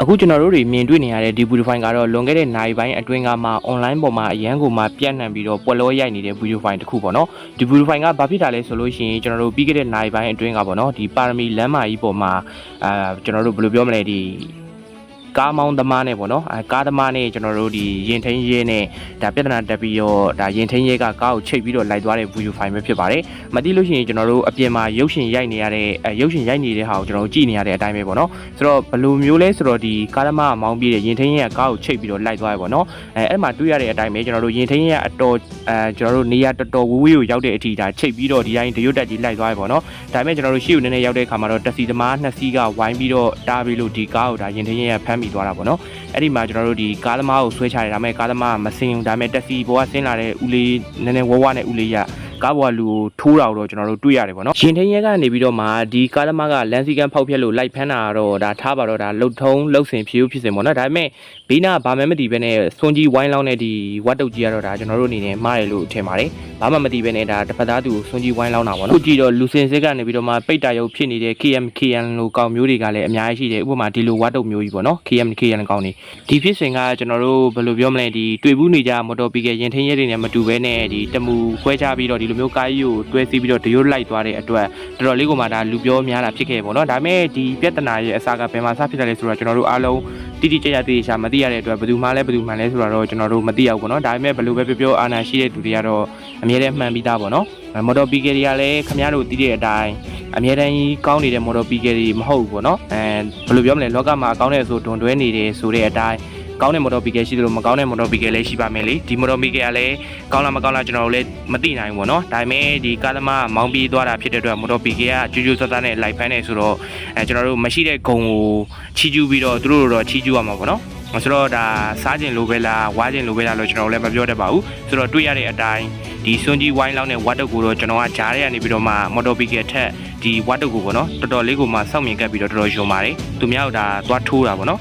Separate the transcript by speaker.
Speaker 1: အခုကျွန်တော်တို့တွေမြင်တွေ့နေရတဲ့ဒီ video file ကတော့လွန်ခဲ့တဲ့နိုင်ပိုင်းအတွင်းကမှ online ပေါ်မှာအရန်ကိုမှပြန့်နှံ့ပြီးတော့ပွက်လောရိုက်နေတဲ့ video file တစ်ခုပေါ့နော်ဒီ video file ကဘာဖြစ်တာလဲဆိုလို့ရှိရင်ကျွန်တော်တို့ပြီးခဲ့တဲ့နိုင်ပိုင်းအတွင်းကပေါ့နော်ဒီပါရမီလမ်းမကြီးပေါ်မှာအာကျွန်တော်တို့ဘယ်လိုပြောမလဲဒီ ကားမောင်းသမားနဲ့ပေါ့နော်အဲကားသမားနဲ့ကျွန်တော်တို့ဒီရင်ထိန်ရဲနဲ့ဒါပြဿနာတက်ပြီးတော့ဒါရင်ထိန်ရဲကကားကိုချိတ်ပြီးတော့လိုက်သွားတဲ့ video file ပဲဖြစ်ပါတယ်မသိလို့ရှိရင်ကျွန်တော်တို့အပြင်မှာရုပ်ရှင်ရိုက်နေရတဲ့အဲရုပ်ရှင်ရိုက်နေတဲ့ဟာကိုကျွန်တော်တို့ကြည့်နေရတဲ့အတိုင်းပဲပေါ့နော်ဆိုတော့ဘယ်လိုမျိုးလဲဆိုတော့ဒီကားသမားကမောင်းပြေးတဲ့ရင်ထင်းရဲ့ကားကိုချိတ်ပြီးတော့လိုက်သွားရပေါ့နော်အဲအဲ့မှာတွေ့ရတဲ့အတိုင်းပဲကျွန်တော်တို့ရင်ထင်းရဲ့အတော်အဲကျွန်တော်တို့နေရာတော်တော်ဝူးဝေးကိုရောက်တဲ့အထိဒါချိတ်ပြီးတော့ဒီတိုင်းတရွတ်တက်ကြီးလိုက်သွားရပေါ့နော်ဒါပေမဲ့ကျွန်တော်တို့ရှေ့ကိုနည်းနည်းရောက်တဲ့အခါမှာတော့တက်စီသမားနှစ်စီးကဝိုင်းပြီးတော့တားပြီးလို့ဒီကားကိုဒါရင်ထင်းရဲ့ဖမ်းမိသွားတာပေါ့နော်အဲ့ဒီမှာကျွန်တော်တို့ဒီကားသမားကိုဆွဲချတယ်ဒါပေမဲ့ကားသမားကမစင်ဘူးဒါပေမဲ့တက်စီဘောကဆင်းလာတဲ့ဦးလေးနည်းနည်းဝဝနဲ့ဦးလေးရ ကားပေါ်ကလူကိုထိုးတာကိုတော့ကျွန်တော်တို့တွေ့ရတယ်ပေါ့နော်ရှင်ထင်းရဲကနေပြီးတော့မှဒီကားသမားကလမ်းစည်းကမ်းဖောက်ဖျက်လို့လိုက်ဖမ်းတာတော့ဒါထားပါတော့ဒါလှုပ်ထုံးလှုပ်စင်ဖြူဖြစ်စင်ပေါ့နော်ဒါပေမဲ့ဘေးနာဘာမှမသိဘဲနဲ့စွန်ကြီးဝိုင်းလောင်းတဲ့ဒီဝတ်တုတ်ကြီးကတော့ဒါကျွန်တော်တို့အနေနဲ့မှားတယ်လို့ထင်ပါတယ်ဘာမှမသိဘဲနဲ့ဒါတစ်ဖက်သားသူကိုစွန်ကြီးဝိုင်းလောင်းတာပေါ့နော်ခုကြည့်တော့လူစင်စစ်ကနေပြီးတော့မှပိတ်တာရုပ်ဖြစ်နေတဲ့ KM KN လိုကောင်မျိုးတွေကလည်းအများကြီးရှိတယ်ဥပမာဒီလိုဝတ်တုတ်မျိုးကြီးပေါ့နော် KM KN ကောင်တွေဒီဖြစ်စဉ်ကကျွန်တော်တို့ဘယ်လိုပြောမလဲဒီတွေ့ဘူးနေကြမော်တော်ဘီကရင်ထင်းရဲတွေနဲ့မတူဘဲနဲ့ဒီတမူခွဲခြားပြီးတော့ဒီလိုမျိုးကားကြီးကိုတွဲစီးပြီးတော့တရွတ်လိုက်သွားတဲ့အတွက်တော်တော်လေးကိုမှဒါလူပြောများတာဖြစ်ခဲ့ပေါ့နော်ဒါပေမဲ့ဒီပြဿနာရဲ့အစကဘယ်မှာစဖြစ်တယ်လဲဆိုတော့ကျွန်တော်တို့အားလုံးတိတိကျကျသိချာမသိရတဲ့အတွက်ဘယ်သူမှလည်းဘယ်သူမှလည်းဆိုတော့ကျွန်တော်တို့မသိရဘူးပေါ့နော်ဒါပေမဲ့ဘယ်လိုပဲပြောပြောအာဏာရှိတဲ့သူတွေကတော့အမြဲတမ်းမှန်ပြီးသားပေါ့နော်မော်တော်ဘီကတွေကလည်းခမရတို့သိတဲ့အတိုင်းအမြဲတမ်းကြီးကောင်းနေတဲ့မော်တော်ဘီကတွေမဟုတ်ဘူးပေါ့နော်အဲဘယ်လိုပြောမလဲလောကမှာကောင်းတဲ့ဆိုဒွန်တွဲနေတယ်ဆိုတဲ့အတိုင်း ကောင်းတဲ့မော်တော်ဘီကယ်ရှိသလိုမကောင်းတဲ့မော်တော်ဘီကယ်လည်းရှိပါမယ်လေဒီမော်တော်ဘီကယ်ကလည်းကောင်းလားမကောင်းလားကျွန်တော်တို့လည်းမသိနိုင်ဘူးပေါ့နော်ဒါပေမဲ့ဒီကားသမားကမောင်းပြေးသွားတာဖြစ်တဲ့အတွက်မော်တော်ဘီကယ်ကကျူးကျူးဆဆနဲ့လိုက်ဖမ်းနေဆိုတော့အဲကျွန်တော်တို့မရှိတဲ့ဂုံကိုချီကျူးပြီးတော့သူတို့တော့ချီကျူးရမှာပေါ့နော်ဆိုတော့ဒါစားကျင်လိုပဲလားဝါကျင်လိုပဲလားလို့ကျွန်တော်လည်းမပြောတတ်ပါဘူးဆိုတော့တွေ့ရတဲ့အတိုင်းဒီစွန်ကြီးဝိုင်းလောင်းတဲ့ဝတ်တုပ်ကိုတော့ကျွန်တော်ကဂျားရဲကနေပြီးတော့မှမော်တော်ဘီကယ်ထက်ဒီဝတ်တုပ်ကိုပေါ့နော်တော်တော်လေးကိုမှစောင့်မြင်ကပ်ပြီးတော့တော်တော်ယုံပါတယ်သူများကဒါသွားထိုးတာပေါ့နော်